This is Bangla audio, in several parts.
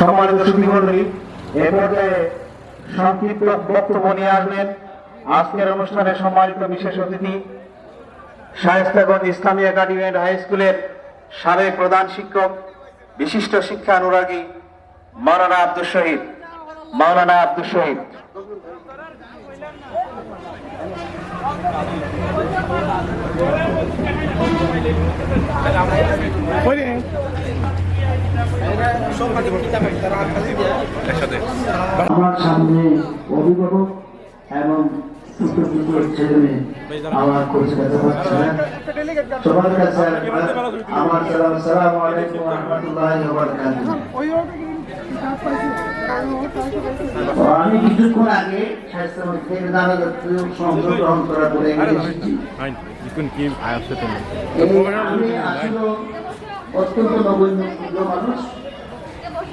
সম্মানিত সুধীমণ্ডলী, এ পর্যায়ে সংক্ষিপ্ত বক্তব্য নিয়ে আসবেন। আজকের অনুষ্ঠানে সম্মানিত বিশেষ অতিথি, শায়েস্তাগঞ্জ ইসলামী একাডেমি অ্যান্ড হাই স্কুলের সাবেক প্রধান শিক্ষক, বিশিষ্ট শিক্ষা অনুরাগী মাওলানা আব্দুল শহীদ। মাওলানা আব্দুল শহীদ। আমার সামনে অভিভাবক এবং ছোট ছোট ছেলে মেয়ে আমার করছে কথা পাচ্ছে না সবার কাছে আমার সালাম সালাম আলাইকুম রহমতুল্লাহ আমি কিছুক্ষণ আগে স্বাস্থ্য মন্ত্রী থেকে নানা জাতীয় সংযোগ গ্রহণ করার পরে এসেছি। Nein, Sie können gehen, Eierschütteln. এই আমি আসলে অত্যন্ত নগণ্য মানুষ।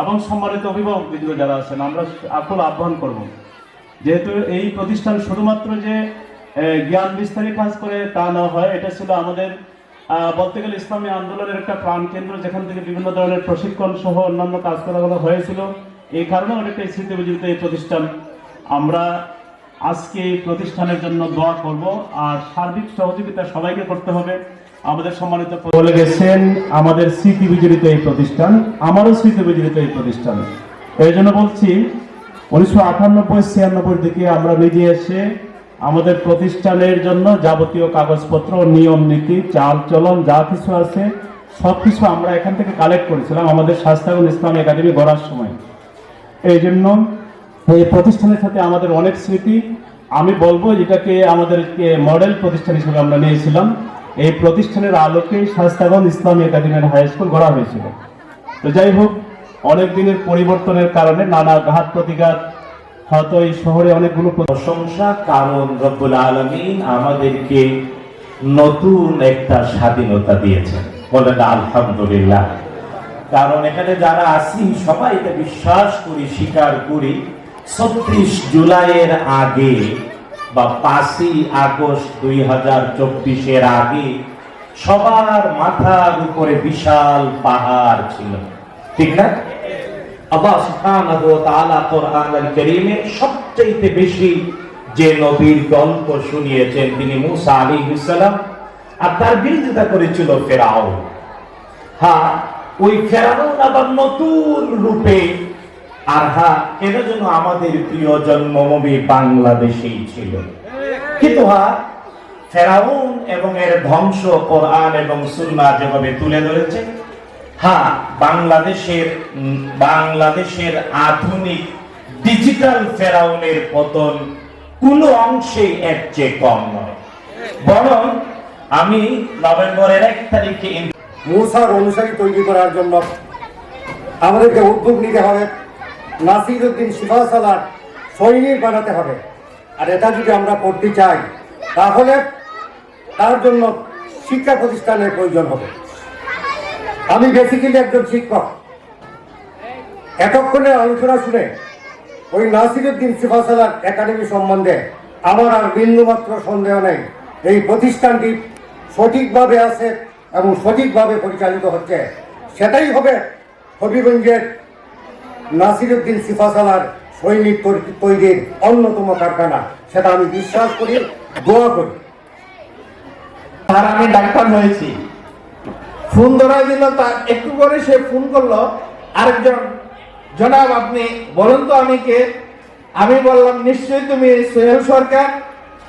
এবং সম্মানিত অভিভাবক অভিভাবকবৃন্দ যারা আছেন, আমরা আকুল আহ্বান করব। যেহেতু এই প্রতিষ্ঠান শুধুমাত্র যে জ্ঞান বিস্তারে কাজ করে তা না হয়, এটা ছিল আমাদের বলতে গেলে ইসলামী আন্দোলনের একটা প্রাণকেন্দ্র যেখান থেকে বিভিন্ন ধরনের প্রশিক্ষণ সহ অন্যান্য কাজকর্মগুলো হয়েছিল। এই কারণে অনেকটা স্মৃতি বিজড়িত এই প্রতিষ্ঠান। আমরা আজকে এই প্রতিষ্ঠানের জন্য দোয়া করব, আর সার্বিক সহযোগিতা সবাইকে করতে হবে। আমাদের সম্মানিত বলে গেছেন, আমাদের স্মৃতি বিজড়িত এই প্রতিষ্ঠান, আমারও স্মৃতি বিজড়িত এই প্রতিষ্ঠান। এই জন্য বলছি, উনিশশো আটানব্বই ছিয়ানব্বই দিকে আমরা নিজে এসে আমাদের প্রতিষ্ঠানের জন্য যাবতীয় কাগজপত্র, নিয়ম নীতি, চাল চলন, যা কিছু আছে সব কিছু আমরা এখান থেকে কালেক্ট করেছিলাম আমাদের শাস্তাগুল ইসলাম একাডেমি গড়ার সময়। এই জন্য এই প্রতিষ্ঠানের সাথে আমাদের অনেক স্মৃতি। আমি বলব, যেটাকে আমাদেরকে মডেল প্রতিষ্ঠান হিসেবে আমরা নিয়েছিলাম। এই প্রতিষ্ঠানের আলোকে Shastaganj Islam academy high school গড়া হয়েছিল। তো যাই হোক, অনেক দিনের পরিবর্তনের কারণে নানা ঘাত প্রতিঘাত হয়তো এই শহরে অনেকগুলো প্র- প্রশংসা, কারণ রব্বুল আলমিন আমাদেরকে নতুন একটা স্বাধীনতা দিয়েছেন। বলেন আলহামদুলিল্লাহ। কারণ এখানে যারা আছি, সবাই এটা বিশ্বাস করি, স্বীকার করি, ছত্রিশ জুলাইয়ের আগে বা পাঁচই আগস্ট দুই হাজার চব্বিশের আগে সবার মাথার উপরে বিশাল পাহাড় ছিল। ঠিক না? সবচেয়ে বেশি যে নবীর গল্প শুনিয়েছেন তিনি মুসা আলাইহিস সালাম, আর তার বিরোধিতা করেছিল ফেরাউন। হ্যাঁ ওই ফেরাউন আবার নতুন রূপে আর হ্যাঁ কেন যেন আমাদের প্রিয় জন্মভূমি বাংলাদেশেই ছিল? কিন্তু হ্যাঁ ফেরাউন এবং এর ধ্বংস কোরআন এবং সুন্নাহ যেভাবে তুলে ধরেছে হ্যাঁ বাংলাদেশের বাংলাদেশের আধুনিক ডিজিটাল ফেরাউনের পতন কোনো অংশেই এর চেয়ে কম নয়। বরং আমি নভেম্বরের এক তারিখে মূসার অনুসারী তৈরি করার জন্য আমাদেরকে উদ্যোগ নিতে হবে। নাসির উদ্দিন শিফাসালার সৈনিক বানাতে হবে। আর এটা যদি আমরা করতে চাই, তাহলে তার জন্য শিক্ষা প্রতিষ্ঠানের প্রয়োজন হবে। আমি বেসিক্যালি একজন শিক্ষক। এতক্ষণের আলোচনা শুনে ওই নাসিরুদ্দিন সিফাসালার একাডেমি সম্বন্ধে আমার আর বিন্দুমাত্র সন্দেহ নেই। এই প্রতিষ্ঠানটি সঠিকভাবে আছে এবং সঠিকভাবে পরিচালিত হচ্ছে। সেটাই হবে হবিগঞ্জের নাসিরুদ্দিন সিফাসালার সৈনিক তৈরির অন্যতম কারখানা। সেটা আমি বিশ্বাস করি, দোয়া করি। আর আমি ডাক্তার হয়েছি। ফোন ধরাই দিল তার একটু পরে সে ফোন করল, আরেকজন, জনাব, আপনি বলুন তো আমি কে আমি বললাম, নিশ্চয়ই তুমি সোহেল সরকার,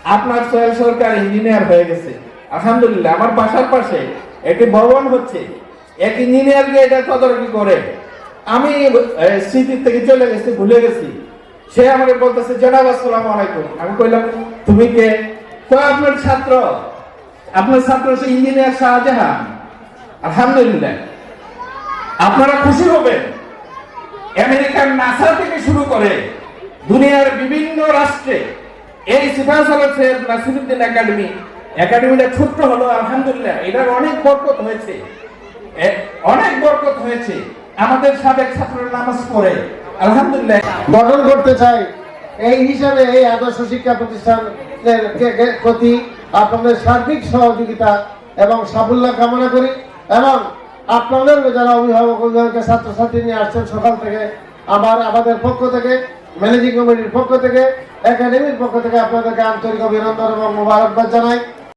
আপনার সোহেল সরকার ইঞ্জিনিয়ার হয়ে গেছে। আলহামদুলিল্লাহ, আমার বাসার পাশে একটি ভবন হচ্ছে। এক ইঞ্জিনিয়ার গিয়ে এটা তদারকি করে। আমি স্মৃতির থেকে চলে গেছি, ভুলে গেছি। সে আমাকে বলতেছে, জনাব, আসসালামু আলাইকুম। আমি কইলাম, তুমি কে? তো আপনার ছাত্র আপনার ছাত্র হচ্ছে ইঞ্জিনিয়ার শাহজাহান। আলহামদুলিল্লাহ। আপনারা খুশি হবেন। আমেরিকার নাসা থেকে শুরু করে দুনিয়ার বিভিন্ন রাষ্ট্রে এই সিফাসের নাসিরুদ্দিন একাডেমি, একাডেমিটা ছোট্ট হলো, আলহামদুলিল্লাহ। এটার অনেক বরকত হয়েছে। অনেক বরকত হয়েছে। আমাদের সাবেক ছাত্ররা নামাজ পড়ে। আলহামদুলিল্লাহ। গঠন করতে চাই। এই হিসাবে এই আদর্শ শিক্ষা প্রতিষ্ঠানের প্রতি আপনাদের সার্বিক সহযোগিতা এবং সাফল্য কামনা করি এবং আপনাদের যারা অভিভাবক অভিভাবকের ছাত্রছাত্রী নিয়ে আসছেন সকাল থেকে আমার আমাদের পক্ষ থেকে ম্যানেজিং কমিটির পক্ষ থেকে একাডেমির পক্ষ থেকে আপনাদেরকে আন্তরিক অভিনন্দন এবং মোবারকবাদ জানাই।